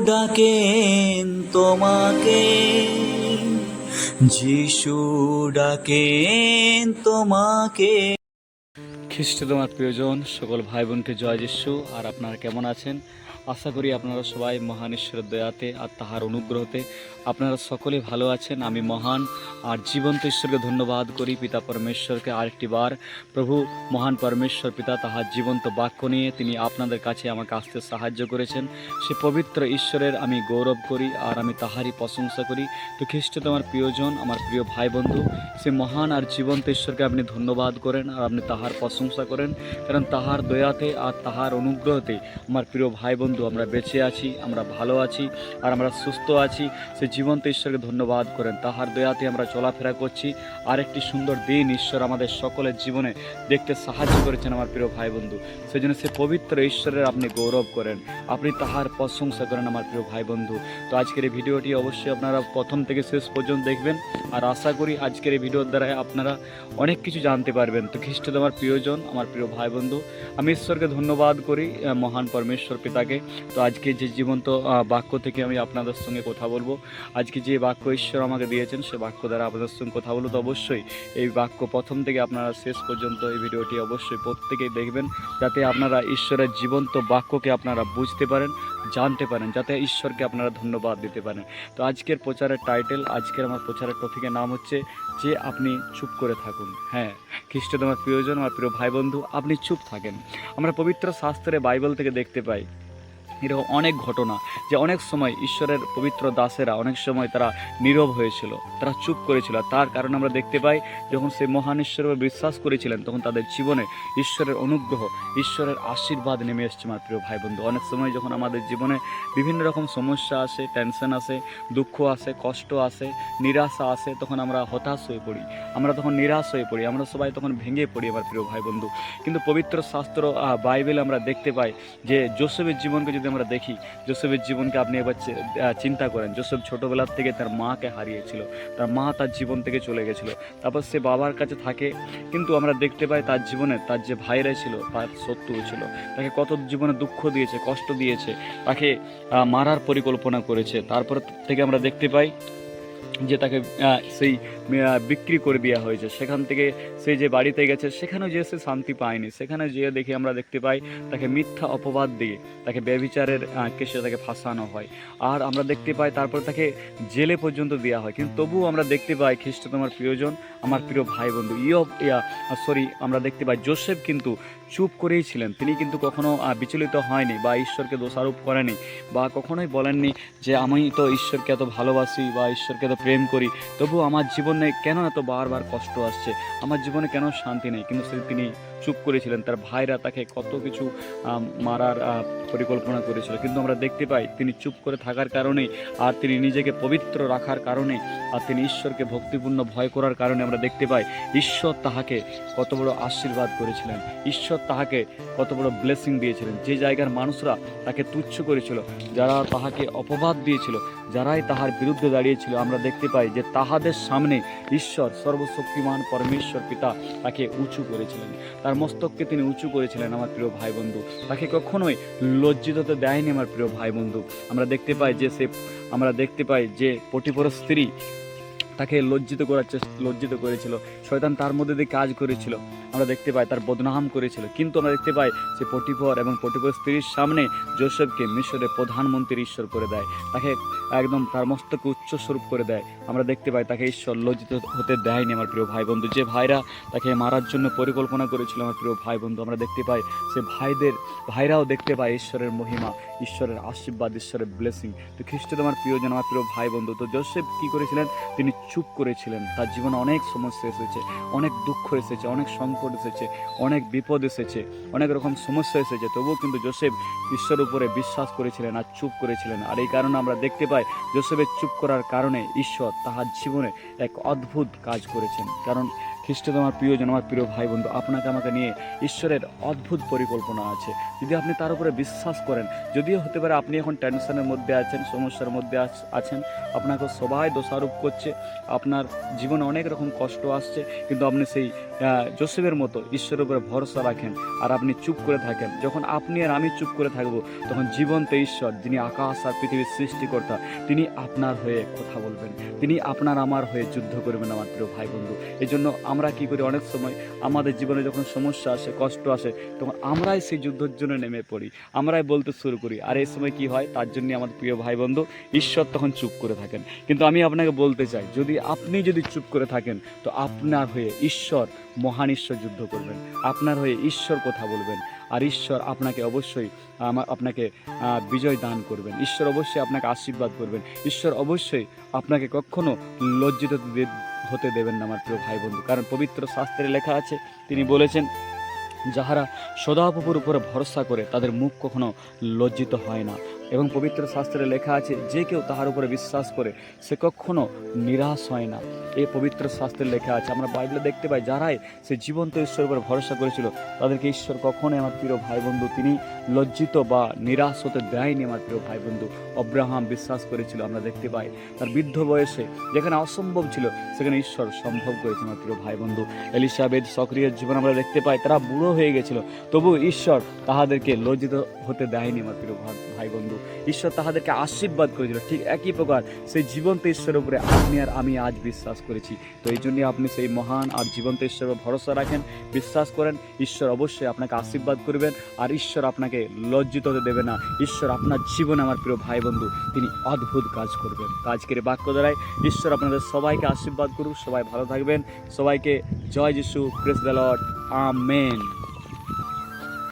ডাকেন তোমাকে যিশু ডাকেন তোমাকে। খ্রিস্ট তোমার প্রিয়জন, সকল ভাই বোনকে জয় যিশু। আর আপনারা কেমন আছেন? আশা করি আপনারা সবাই মহান ঈশ্বরের দয়াতে আর তাহার অনুগ্রহতে আপনারা সকলে ভালো আছেন, আমি মহান। আর জীবন্ত ঈশ্বরকে ধন্যবাদ করি, পিতা পরমেশ্বরকে আরেকটি বার। প্রভু, মহান পরমেশ্বর পিতা, তাহার জীবন্ত বাক্য নিয়ে তিনি আপনাদের কাছে আমাকে আসতে সাহায্য করেছেন। সে পবিত্র ঈশ্বরের আমি গৌরব করি, আর আমি তাহারই প্রশংসা করি। তো খ্রিস্ট তোমার প্রিয়জন, আমার প্রিয় ভাই বন্ধু সে মহান আর জীবন্ত ঈশ্বরকে আপনি ধন্যবাদ করেন, আর আপনি তাহার প্রশংসা করেন, কারণ তাহার দয়াতে আর তাহার অনুগ্রহতে আমার প্রিয় ভাই বন্ধু আমরা বেঁচে আছি, আমরা ভালো আছি, আর আমরা সুস্থ আছি। সে জীবন্ত ঈশ্বরকে ধন্যবাদ করেন। তাহার দয়াতে আমরা চলাফেরা করছি। আর একটি সুন্দর দিন ঈশ্বর আমাদের সকলের জীবনে দেখতে সাহায্য করেছেন আমার প্রিয় ভাই বন্ধু সেজন্য সে পবিত্র ঈশ্বরের আপনি গৌরব করেন। আপনি তাহার প্রশংসা করেন আমার প্রিয় ভাই বন্ধু তো আজকের এই ভিডিওটি অবশ্যই আপনারা প্রথম থেকে শেষ পর্যন্ত দেখবেন। আর আশা করি আজকের এই ভিডিওর দ্বারা আপনারা অনেক কিছু জানতে পারবেন। তো খ্রিস্ট আমার প্রিয়জন আমার প্রিয় ভাই বন্ধু আমি ঈশ্বরকে ধন্যবাদ করি মহান পরমেশ্বর পিতাকে। তো আজকে যে জীবন্ত বাক্য থেকে আমি আপনাদের সঙ্গে কথা বলব, আজকে যে বাক্য ঈশ্বর আমাকে দিয়েছেন, সে বাক্য দ্বারা আপনাদের সঙ্গে কথা বলব। তো অবশ্যই এই বাক্য প্রথম থেকে আপনারা শেষ পর্যন্ত এই ভিডিওটি অবশ্যই প্রত্যেকেই দেখবেন, যাতে আপনারা ঈশ্বরের জীবন্ত বাক্যকে আপনারা বুঝতে পারেন। জানতে পারেন, যাতে ঈশ্বরকে আপনারা ধন্যবাদ দিতে পারেন। তো আজকের প্রচারের টাইটেল আজকের আমার প্রচারের টপিকের নাম হচ্ছে, যে আপনি চুপ করে থাকুন। হ্যাঁ খ্রিস্ট তোমার প্রিয়জন, আমার প্রিয় ভাই বন্ধু আপনি চুপ থাকেন। আমরা পবিত্র শাস্ত্রে বাইবেল থেকে দেখতে পাই এরকম অনেক ঘটনা যে অনেক সময় ঈশ্বরের পবিত্র দাসেরা অনেক সময় তারা নীরব হয়েছিল, তারা চুপ করেছিল। তার কারণে আমরা দেখতে পাই যখন সেই মহান ঈশ্বরের বিশ্বাস করেছিলেন, তখন তাদের জীবনে ঈশ্বরের অনুগ্রহ, ঈশ্বরের আশীর্বাদ নেমে এসছে আমার প্রিয় ভাই বন্ধু অনেক সময় যখন আমাদের জীবনে বিভিন্ন রকম সমস্যা আসে টেনশন আসে, দুঃখ আসে, কষ্ট আসে, নিরাশা আসে, তখন আমরা হতাশ হয়ে পড়ি। আমরা তখন নিরাশ হয়ে পড়ি, আমরা সবাই তখন ভেঙে পড়ি আমার প্রিয় ভাই বন্ধু কিন্তু পবিত্র শাস্ত্র বাইবেলে আমরা দেখতে পাই যে জোসেফের জীবনকে যদি আমরা দেখি, জোসেফের জীবনকে আপনি এবার চিন্তা করেন। জোসেফ ছোটোবেলার থেকে তার মাকে হারিয়েছিল। তার মা তার জীবন থেকে চলে গেছিল। তারপর সে বাবার কাছে থাকে। কিন্তু আমরা দেখতে পাই তার জীবনে তার যে ভাইরা ছিল, তার শত্রু ছিল। তাকে কত জীবনে দুঃখ দিয়েছে, কষ্ট দিয়েছে। তাকে মারার পরিকল্পনা করেছে। তারপর থেকে আমরা দেখতে পাই যে তাকে সেই বিক্রি করে দেওয়া হয়েছে। সেখান থেকে সে যে বাড়িতে গেছে সেখানেও যে সে শান্তি পায়নি। সেখানে যেয়ে দেখে আমরা দেখতে পাই তাকে মিথ্যা অপবাদ দিয়ে তাকে ব্যভিচারের আহ, কেসে তাকে ফাঁসানো হয়। আর আমরা দেখতে পাই তারপর তাকে জেলে পর্যন্ত দেওয়া হয়। কিন্তু তবুও আমরা দেখতে পাই খ্রিস্ট তোমার প্রিয়জন আমার প্রিয় ভাই বন্ধু ইয়ব সরি আমরা দেখতে পাই জোসেফ কিন্তু চুপ করেই ছিলেন। তিনি কিন্তু কখনো বিচলিত হয়নি বা ঈশ্বরকে দোষারোপ করেনি বা কখনোই বলেননি যে আমি তো ঈশ্বরকে এত ভালোবাসি বা ঈশ্বরকে এত প্রেম করি, তবু আমার জীবনে কেন এত বারবার কষ্ট আসছে? আমার জীবনে কেন শান্তি নেই? কিন্তু তিনি চুপ করেছিলেন, তার ভাইরা তাকে কত কিছু মারার পরিকল্পনা করেছিল। কিন্তু আমরা দেখতে পাই তিনি চুপ করে থাকার কারণে আর তিনি নিজেকে পবিত্র রাখার কারণে আর তিনি ঈশ্বরকে ভক্তিপূর্ণ ভয় করার কারণে আমরা দেখতে পাই ঈশ্বর তাহাকে কত বড় আশীর্বাদ করেছিলেন। ঈশ্বর তাহাকে কত বড় ব্লেসিং দিয়েছিলেন। যে জায়গার মানুষরা তাকে তুচ্ছ করেছিল, যারা তাহাকে অপবাদ দিয়েছিল যারাই তাহার বিরুদ্ধে দাঁড়িয়েছিল, আমরা দেখতে পাই যে তাহাদের সামনে ঈশ্বর, সর্বশক্তিমান পরমেশ্বর পিতা তাকে উঁচু করেছিলেন। তার মস্তককে তিনি উঁচু করেছিলেন, আমার প্রিয় ভাই বন্ধু তাকে কখনোই লজ্জিত হতে দেয়নি, আমার প্রিয় ভাই বন্ধু আমরা দেখতে পাই যে সে আমরা দেখতে পাই যে পটিপর স্ত্রী তাকে লজ্জিত করার চেষ্টা লজ্জিত করেছিল। শয়তান তার মধ্যে দিয়ে কাজ করেছিল। আমরা দেখতে পাই তার বদনাম করেছিল। কিন্তু আমরা দেখতে পাই যে পটিপর এবং পটিপর স্ত্রীর সামনে জোসেফকে মিশরের প্রধানমন্ত্রী ঈশ্বর করে দেয়। তাকে একদম তার মস্তকে উচ্চ স্বরূপ করে দেয়। আমরা দেখতে পাই তাকে ঈশ্বর লজ্জিত হতে দেয়নি, আমার প্রিয় ভাই বন্ধু যে ভাইরা তাকে মারার জন্য পরিকল্পনা করেছিল, আমার প্রিয় ভাই বন্ধু আমরা দেখতে পাই সে ভাইদের, ভাইরাও দেখতে পায় ঈশ্বরের মহিমা। ঈশ্বরের আশীর্বাদ, ঈশ্বরের ব্লেসিং তো খ্রিস্ট আমার প্রিয়জন আমার প্রিয় ভাই বন্ধু তো জোসেফ কী করেছিলেন? তিনি চুপ করেছিলেন। তার জীবনে অনেক সমস্যা এসেছে অনেক দুঃখ এসেছে, অনেক সংকট এসেছে, অনেক বিপদ এসেছে, অনেক রকম সমস্যা এসেছে। তবুও কিন্তু জোসেফ ঈশ্বর উপরে বিশ্বাস করেছিলেন আর চুপ করেছিলেন। আর এই কারণে আমরা দেখতে পাই জোসেফের চুপ করার কারণে ঈশ্বর তাহার জীবনে এক অদ্ভুত কাজ করেছেন। কারণ খ্রিস্ট তোমার প্রিয়জন, আমার প্রিয় ভাই বন্ধু আপনাকে আমাকে নিয়ে ঈশ্বরের অদ্ভুত পরিকল্পনা আছে। যদি আপনি তার উপরে বিশ্বাস করেন, যদিও হতে পারে আপনি এখন টেনশনের মধ্যে আছেন, সমস্যার মধ্যে আছেন, আপনাকে সবাই দোষারোপ করছে, আপনার জীবনে অনেক রকম কষ্ট আসছে, কিন্তু আপনি সেই জোসেফের মতো ঈশ্বরের উপরে ভরসা রাখেন আর আপনি চুপ করে থাকেন। যখন আপনি আর আমি চুপ করে থাকব, তখন জীবন্ত ঈশ্বর, যিনি আকাশ আর পৃথিবীর সৃষ্টিকর্তা, তিনি আপনার হয়ে কথা বলবেন। তিনি আপনার আমার হয়ে যুদ্ধ করবেন, আমার প্রিয় ভাই বন্ধু এই জন্য আমরা কি করি? অনেক সময় আমাদের জীবনে যখন সমস্যা আসে, কষ্ট আসে, তখন আমরাই সেই যুদ্ধের জন্য নেমে পড়ি। আমরাই বলতে শুরু করি, আর এই সময় কি হয়? তার জন্য আমাদের প্রিয় ভাই বন্ধু ঈশ্বর তখন চুপ করে থাকেন। কিন্তু আমি আপনাকে বলতে চাই, যদি আপনি যদি চুপ করে থাকেন, তো আপনার হয়ে ঈশ্বর, মহান ঈশ্বর যুদ্ধ করবেন। আপনার হয়ে ঈশ্বর কথা বলবেন। আর ঈশ্বর আপনাকে অবশ্যই, আমা- আপনাকে বিজয় দান করবেন। ঈশ্বর অবশ্যই আপনাকে আশীর্বাদ করবেন। ঈশ্বর অবশ্যই আপনাকে কখনো লজ্জিত হতে দেবেন না আমার প্রিয় ভাই বন্ধু কারণ পবিত্র শাস্ত্রে লেখা আছে, তিনি বলেছেন, যাহারা সদাপ্রভুর উপরে ভরসা করে, তাদের মুখ কখনো লজ্জিত হয় না। এবং পবিত্র শাস্ত্রে লেখা আছে, যে কেউ তাহার উপরে বিশ্বাস করে, সে কখনো নিরাশ হয় না। এই পবিত্র শাস্ত্রে লেখা আছে, আমরা বাইবেলে দেখতে পাই, যারাই সে জীবন্ত ঈশ্বরের উপরে ভরসা করেছিল, তাদেরকে ঈশ্বর কখনোই আমার প্রিয় ভাই বন্ধু তিনি লজ্জিত বা নিরাশ হতে দেয়নি আমার প্রিয় ভাই বন্ধু অব্রাহাম বিশ্বাস করেছিল, আমরা দেখতে পাই। তার বৃদ্ধ বয়সে যেখানে অসম্ভব ছিল, সেখানে ঈশ্বর সম্ভব করেছে আমার প্রিয় ভাই বন্ধু এলিসাবেদ সক্রিয় জীবন আমরা দেখতে পাই, তারা বুড়ো হয়ে গেছিল, তবু ঈশ্বর তাহাদেরকে লজ্জিত হতে দেয়নি আমার প্রিয় ভাই বন্ধু ঈশ্বর তাহাদেরকে আশীর্বাদ করেছিল ঠিক একই প্রকার সেই জীবন্ত ঈশ্বরের উপরে আপনি আর আমি আজ বিশ্বাস করেছি। তো এই জন্যই আপনি সেই মহান আর জীবন্ত ঈশ্বরের ভরসা রাখেন, বিশ্বাস করেন, ঈশ্বর অবশ্যই আপনাকে আশীর্বাদ করবেন আর ঈশ্বর আপনাকে লজ্জিত হতে দেবে না। ঈশ্বর আপনার জীবনে আমার প্রিয় ভাই বন্ধু তিনি অদ্ভুত কাজ করবেন। কাজকের বাক্য দ্বারাই ঈশ্বর আপনাদের সবাইকে আশীর্বাদ করুক, সবাই ভালো থাকবেন। সবাইকে জয় যিশু প্রেস দ্য লর্ড আমেন।